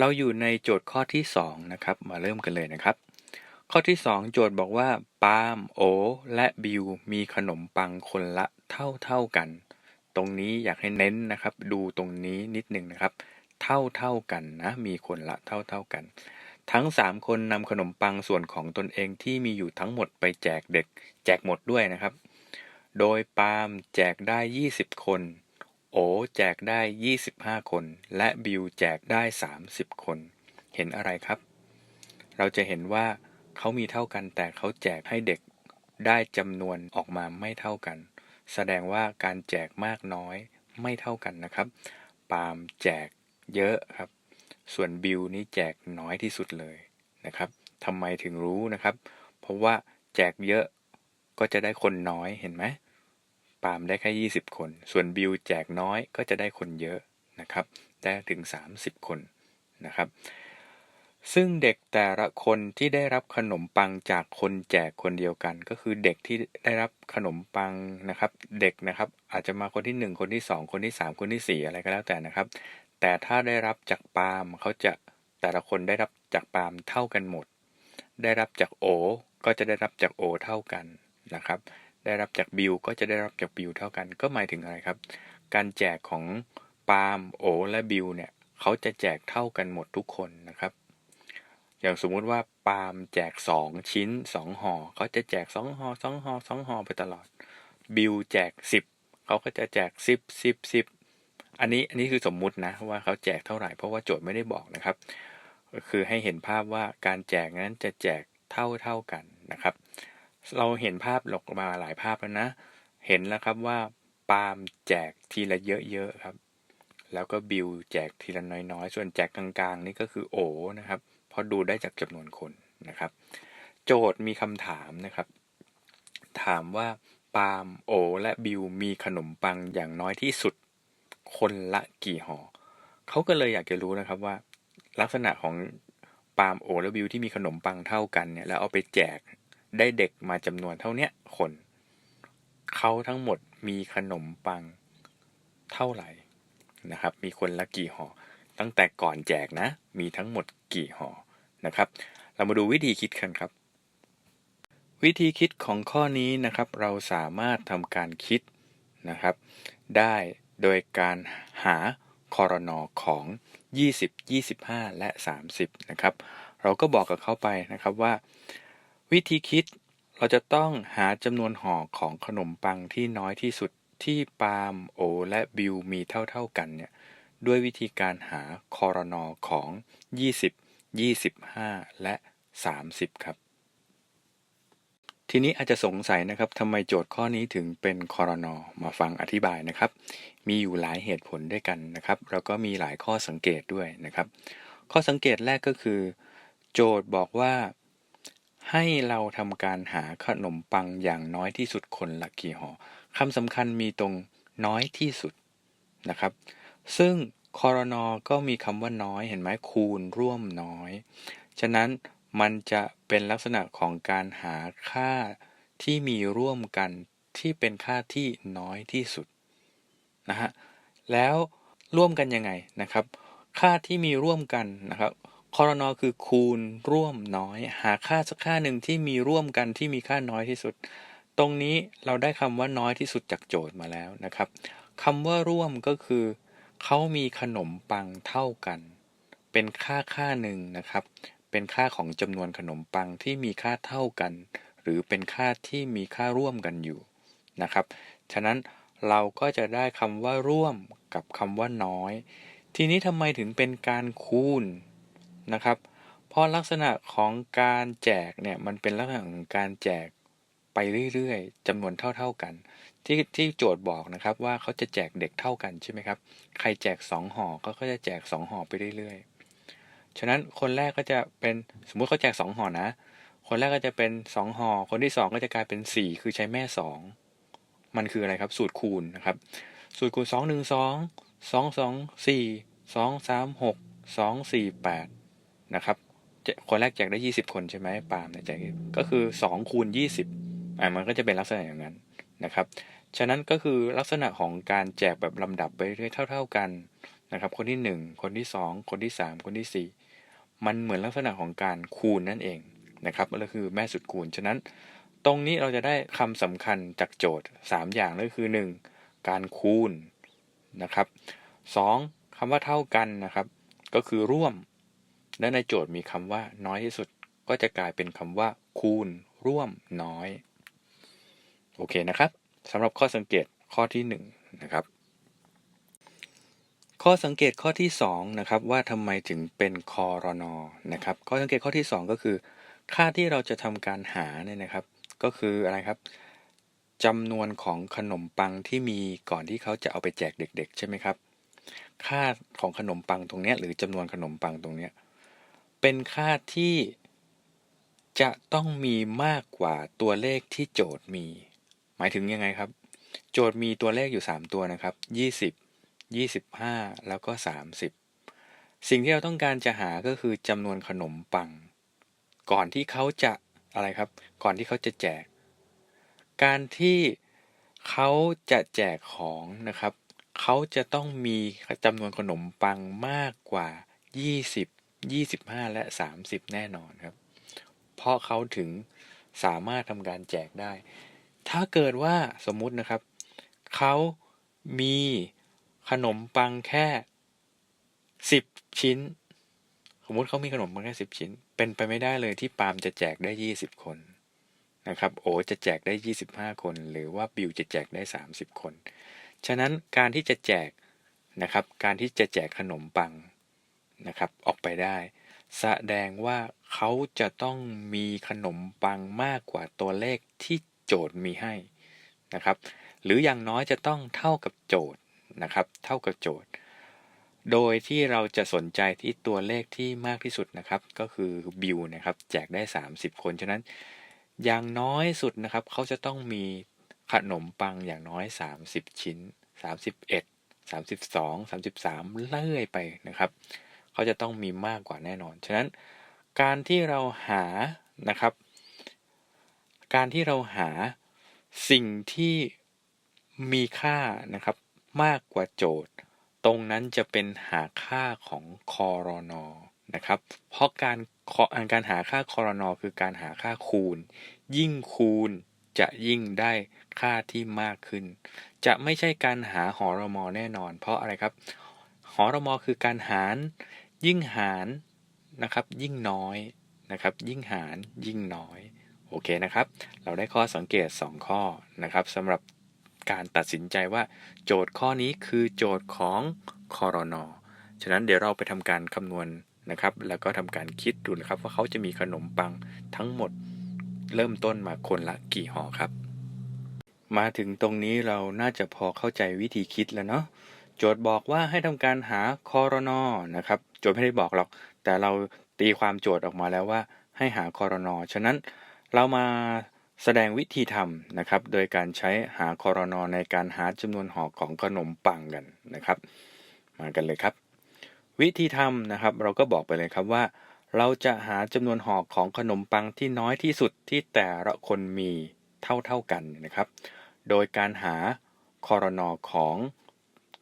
เราอยู่ในโจทย์ข้อที่สองนะครับ มาเริ่มกันเลยนะครับ ข้อที่สองโจทย์บอกว่าปาล์มโอ และบิวมีขนมปังคนละเท่าเท่ากัน ตรงนี้อยากให้เน้นนะครับ ดูตรงนี้นิดนึงนะครับ เท่าเท่ากันนะมีคนละเท่าเท่ากัน ทั้ง 3 คนนำขนมปังส่วนของตนเองที่มีอยู่ทั้งหมดไปแจกเด็ก แจกหมดด้วยนะครับ โดยปาล์มแจกได้ 20 คน โอแจกได้25คน และบิวแจกได้30คน เห็นอะไรครับ เราจะเห็นว่าเขามีเท่ากันแต่เขาแจกให้เด็กได้จำนวนออกมาไม่เท่ากัน แสดงว่าการแจกมากน้อยไม่เท่ากันนะครับ ปาล์มแจกเยอะครับ ส่วนบิวนี่แจกน้อยที่สุดเลยนะครับทำไมถึงรู้นะครับ เพราะว่าแจกเยอะก็จะได้คนน้อยเห็นไหม ปาล์มได้แค่ 20 คน ส่วนบิวแจกน้อยก็จะได้คนเยอะนะครับ ได้ถึง 30 คนนะครับ ซึ่งเด็กแต่ละคนที่ได้รับขนมปังจากคนแจกคนเดียวกัน ก็คือเด็กที่ได้รับขนมปังนะครับ เด็กนะครับอาจจะมาคนที่ 1 คนที่ 2 คนที่ 3 คนที่ 4 อะไรก็แล้วแต่นะครับ แต่ถ้าได้รับจากปาล์มเขาจะแต่ละคนได้รับจากปาล์มเท่ากันหมด ได้รับจากโอ ก็จะได้รับจากโอเท่ากันนะครับ ได้รับจากบิวก็จะได้รับจากบิวเท่ากัน ก็หมายถึงอะไรครับ การแจกของปาล์มโอและบิวเนี่ยเขาจะแจกเท่ากันหมดทุกคนนะครับ อย่างสมมุติว่าปาล์มแจก 2 ชิ้น 2ห่อเขาจะแจก 2ห่อ2ห่อ2ห่อไปตลอด บิวแจก 10เขาก็จะแจก 10 10 10 อันนี้อันนี้คือสมมุตินะว่าเขาแจกเท่าไหร่เพราะว่าโจทย์ไม่ได้บอกนะครับคือให้เห็นภาพว่าการแจกนั้นจะแจกเท่าเท่ากันนะครับ เราเห็นภาพหลอกมาหลายภาพแล้วนะ เห็นแล้วครับว่าปาล์มแจกทีละเยอะๆครับ แล้วก็บิวแจกทีละน้อยๆ ส่วนแจกกลางๆ นี่ก็คือโอนะครับ เพราะดูได้จากจำนวนคนนะครับ โจทย์มีคำถามนะครับ ถามว่าปาล์มโอ และบิวมีขนมปังอย่างน้อยที่สุด คนละกี่ห่อเขาก็เลยอยากจะรู้นะครับว่า ลักษณะของปาล์มโอและบิวที่มีขนมปังเท่ากันเนี่ยแล้วเอาไปแจก ได้เด็กมาจำนวนเท่าเนี้ยคน เขาทั้งหมดมีขนมปังเท่าไหร่นะครับ มีคนละกี่ห่อ ตั้งแต่ก่อนแจกนะ มีทั้งหมดกี่ห่อนะครับ เรามาดูวิธีคิดกันครับ วิธีคิดของข้อนี้นะครับ เราสามารถทำการคิดนะครับ ได้โดยการหาคอรนอของ 20 25 และ 30 นะครับ เราก็บอกกับเขาไปนะครับว่า วิธีคิด เราจะต้องหาจำนวนห่อของขนมปังที่น้อยที่สุดที่ปาล์มโอ และบิวมีเท่าๆกันเนี่ย ด้วยวิธีการหาคอรนอของ 20 25 และ 30 ครับ ทีนี้อาจจะสงสัยนะครับทำไมโจทย์ข้อนี้ถึงเป็นคอรนอมาฟังอธิบายนะครับ มีอยู่หลายเหตุผลด้วยกันนะครับ แล้วก็มีหลายข้อสังเกตด้วยนะครับ ข้อสังเกตแรกก็คือ โจทย์บอกว่า ให้เราทำการหาขนมปังอย่างน้อยที่สุดคนละกี่ห่อคำสำคัญมีตรงน้อยที่สุดนะครับ ซึ่งคอรนอก็มีคำว่าน้อยเห็นไหมคูณร่วมน้อย ฉะนั้นมันจะเป็นลักษณะของการหาค่าที่มีร่วมกันที่เป็นค่าที่น้อยที่สุดนะฮะแล้วร่วมกันยังไงนะครับ ค่าที่มีร่วมกันนะครับ คอรนอคือคูณร่วมน้อย หาค่าสักค่าหนึ่งที่มีร่วมกันที่มีค่าน้อยที่สุด ตรงนี้เราได้คำว่าน้อยที่สุดจากโจทย์มาแล้วนะครับคำว่าร่วมก็คือเขามีขนมปังเท่ากัน เป็นค่าค่าหนึ่งนะครับ เป็นค่าของจำนวนขนมปังที่มีค่าเท่ากัน หรือเป็นค่าที่มีค่าร่วมกันอยู่นะครับ ฉะนั้นเราก็จะได้คำว่าร่วมกับคำว่าน้อย ทีนี้ทำไมถึงเป็นการคูณ นะครับ เพราะลักษณะของการแจกเนี่ยมันเป็นลักษณะของการแจกไปเรื่อยๆจำนวนเท่า ๆกัน ที่ที่โจทย์บอกนะครับว่าเขาจะแจกเด็กเท่ากันใช่ไหมครับใครแจก2ห่อก็จะแจก2ห่อไปเรื่อยๆ ฉะนั้นคนแรกก็จะเป็นสมมุติเขาแจก2ห่อนะ คนแรกก็จะเป็น2ห่อคนที่ 2 ก็จะกลายเป็น 4 คือใช้แม่ 2 มันคืออะไรครับสูตรคูณนะครับ สูตรคูณ 2 1 2 2 2 4 2 3 6 2 4 8 นะครับคนแรกแจกได้ 20 คนใช่ไหมปาล์มเนี่ยแจกก็คือ2คูณ20อ่ามันก็จะเป็นลักษณะอย่างนั้นนะครับ ฉะนั้นก็คือลักษณะของการแจกแบบลำดับไปเรื่อยเท่า ๆกันนะครับ คนที่หนึ่งคนที่สองคนที่สามคนที่สี่มันเหมือนลักษณะของการคูณนั่นเองนะครับก็คือแม่สุดคูณ ฉะนั้นตรงนี้เราจะได้คำสำคัญจากโจทย์ 3 อย่างก็คือ 1. การคูณนะครับ 2. คำว่าเท่ากันนะครับ ก็คือร่วม และในโจทย์มีคำว่าน้อยที่สุดก็จะกลายเป็นคำว่า คูณ ร่วมน้อย โอเคนะครับสำหรับข้อสังเกตข้อที่1นนะครับ ข้อสังเกตข้อที่2นะครับว่าทำไมถึงเป็นคอรนอนะครับข้อสังเกตข้อที่ 2 ก็คือ ค่าที่เราจะทำการหาเนี่ยนะครับ ก็คืออะไรครับจำนวนของขนมปังที่มีก่อนที่เขาจะเอาไปแจกเด็ก ๆ ใช่ไหมครับ ค่าของขนมปังตรงนี้หรือจำนวนขนมปังตรงนี้เเป็นค่าที่จะต้องมีมากกว่าตัวเลขที่โจทย์มี หมายถึงยังไงครับ โจทย์มีตัวเลขอยู่ 3 ตัวนะครับ 20 25 แล้วก็ 30 สิ่งที่เราต้องการจะหาก็คือจำนวนขนมปัง ก่อนที่เขาจะอะไรครับ ก่อนที่เขาจะแจก การที่เขาจะแจกของนะครับ เขาจะต้องมีจำนวนขนมปังมากกว่า 20 25 และ 30 แน่นอนครับ เพราะเขาถึงสามารถทำการแจกได้ ถ้าเกิดว่าสมมุตินะครับ เขามีขนมปังแค่ 10 ชิ้น สมมติเขามีขนมปังแค่ 10 ชิ้น เป็นไปไม่ได้เลยที่ปาล์มจะแจกได้ 20 คนนะครับ โอจะแจกได้ 25 คน หรือว่าบิวจะแจกได้ 30 คน ฉะนั้นการที่จะแจกนะครับ การที่จะแจกขนมปัง นะครับ ออกไปได้ แสดงว่าเขาจะต้องมีขนมปังมากกว่าตัวเลขที่โจทย์มีให้นะครับ หรืออย่างน้อยจะต้องเท่ากับโจทย์นะครับ เท่ากับโจทย์ โดยที่เราจะสนใจที่ตัวเลขที่มากที่สุดนะครับ ก็คือบิวนะครับ แจกได้ 30 คน ฉะนั้น อย่างน้อยสุดนะครับ เขาจะต้องมีขนมปังอย่างน้อย 30 ชิ้น 31 32 33 เลื่อยไปนะครับ เขาจะต้องมีมากกว่าแน่นอน ฉะนั้นการที่เราหานะครับ การที่เราหาสิ่งที่มีค่านะครับมากกว่าโจทย์ ตรงนั้นจะเป็นหาค่าของคอรนอนะครับ เพราะการการหาค่าคอรนอคือการหาค่าคูณ ยิ่งคูณจะยิ่งได้ค่าที่มากขึ้น จะไม่ใช่การหาหอรมอแน่นอน เพราะอะไรครับ หอรมอคือการหาร ยิ่งหารนะครับ ยิ่งน้อยนะครับ ยิ่งหารยิ่งน้อย โอเคนะครับ เราได้ข้อสังเกต 2 ข้อนะครับสำหรับการตัดสินใจว่า โจทย์ข้อนี้คือโจทย์ของคอรนอฉะนั้นเดี๋ยวเราไปทำการคำนวณนะครับ แล้วก็ทำการคิดดูนะครับ ว่าเขาจะมีขนมปังทั้งหมดเริ่มต้นมาคนละกี่ห่อครับ มาถึงตรงนี้เราน่าจะพอเข้าใจวิธีคิดแล้วเนาะโจทย์บอกว่าให้ทำการหาคอรนอนะครับ จทย์ไม่ได้บอกหรอก แต่เราตีความโจทย์ออกมาแล้วว่าให้หาคอรนอฉะนั้นเรามาแสดงวิธีทำนะครับ โดยการใช้หาคอรนอในการหาจำนวนห่อของขนมปังกันนะครับ มากันเลยครับ วิธีทำนะครับ เราก็บอกไปเลยครับว่า เราจะหาจำนวนห่อของขนมปังที่น้อยที่สุดที่แต่ละคนมีเท่าเท่ากันนะครับ โดยการหาคอรนอของ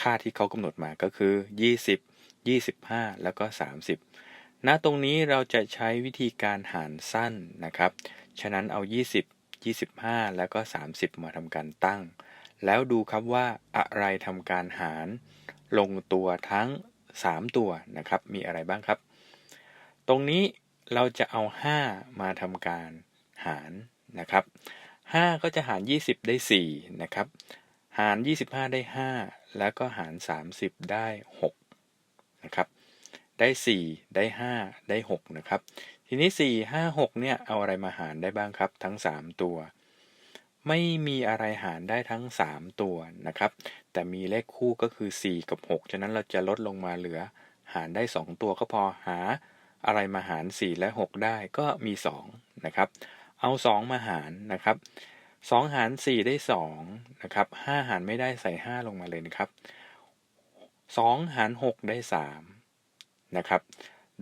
ค่าที่เขากำหนดมาก็คือ 20 25 แล้วก็ 30 ณตรงนี้เราจะใช้วิธีการหารสั้นนะครับ ฉะนั้นเอา 20 25 แล้วก็ 30 มาทำการตั้ง แล้วดูครับว่าอะไรทำการหาร ลงตัวทั้ง 3 ตัวนะครับ มีอะไรบ้างครับ ตรงนี้เราจะเอา 5 มาทำการหารนะครับ 5 ก็จะหาร 20 ได้ 4 นะครับ หาร 25 ได้ 5 แล้วก็หาร 30 ได้ 6 นะครับ ได้ 4 ได้ 5 ได้ 6 นะครับ ทีนี้ 4 5 6 เนี่ยเอาอะไรมาหารได้บ้างครับ ทั้ง 3 ตัว ไม่มีอะไรหารได้ทั้ง 3 ตัวนะครับ แต่มีเลขคู่ก็คือ 4 กับ 6 ฉะนั้นเราจะลดลงมาเหลือหารได้ 2 ตัวก็พอหาอะไรมาหาร 4 และ 6 ได้ก็มี 2 นะครับ เอา 2 มาหารนะครับ2หาร4ได้2นะครับ5หารไม่ได้ใส่ 5 ลงมาเลยนะครับ 2หาร6ได้3นะครับ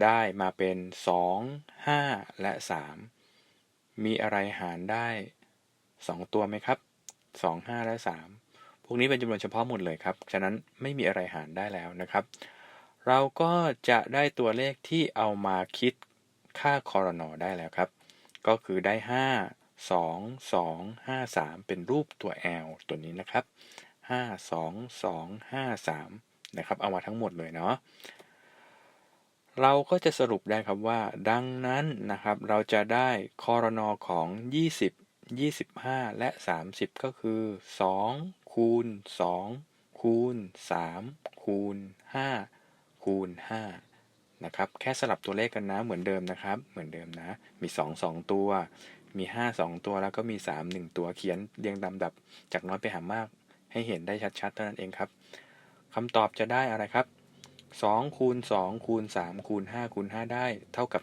ได้มาเป็น2 5และ3มีอะไรหารได้2ตัวไหมครับ2 5และ3พวกนี้เป็นจำนวนเฉพาะหมดเลยครับ ฉะนั้นไม่มีอะไรหารได้แล้วนะครับ เราก็จะได้ตัวเลขที่เอามาคิดค่าคอรนอได้แล้วครับ ก็คือได้ 5 2 2 5 3 เป็นรูปตัว L ตัวนี้นะครับ 5 2 2 5 3 นะครับ เอามาทั้งหมดเลยเนาะเราก็จะสรุปได้ครับว่า ดังนั้นนะครับเราจะได้คอรนอของ 20 25 และ 30 ก็คือ 2 คูณ 2 คูณ 3 คูณ 5 คูณ 5 นะครับ แค่สลับตัวเลขกันนะเหมือนเดิมนะครับ เหมือนเดิมนะ มี 2 2 ตัว มี 5 2 ตัวแล้วก็มี 3 1 ตัวเขียนเรียงลำดับ จากน้อยไปหามากให้เห็นได้ชัดๆเท่านั้นเองครับ คำตอบจะได้อะไรครับ2คูณ2คูณ3คูณ5คูณ5ได้เท่ากับ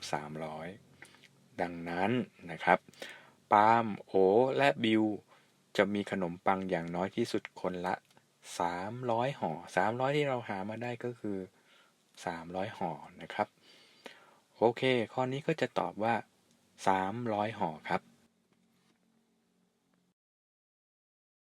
300 ดังนั้นนะครับปาล์มโอและบิวจะมีขนมปังอย่างน้อยที่สุดคนละ 300ห่อ300 ที่เราหามาได้ก็คือ 300ห่อนะครับ โอเค ข้อนี้ก็จะตอบว่า 300ห่อครับ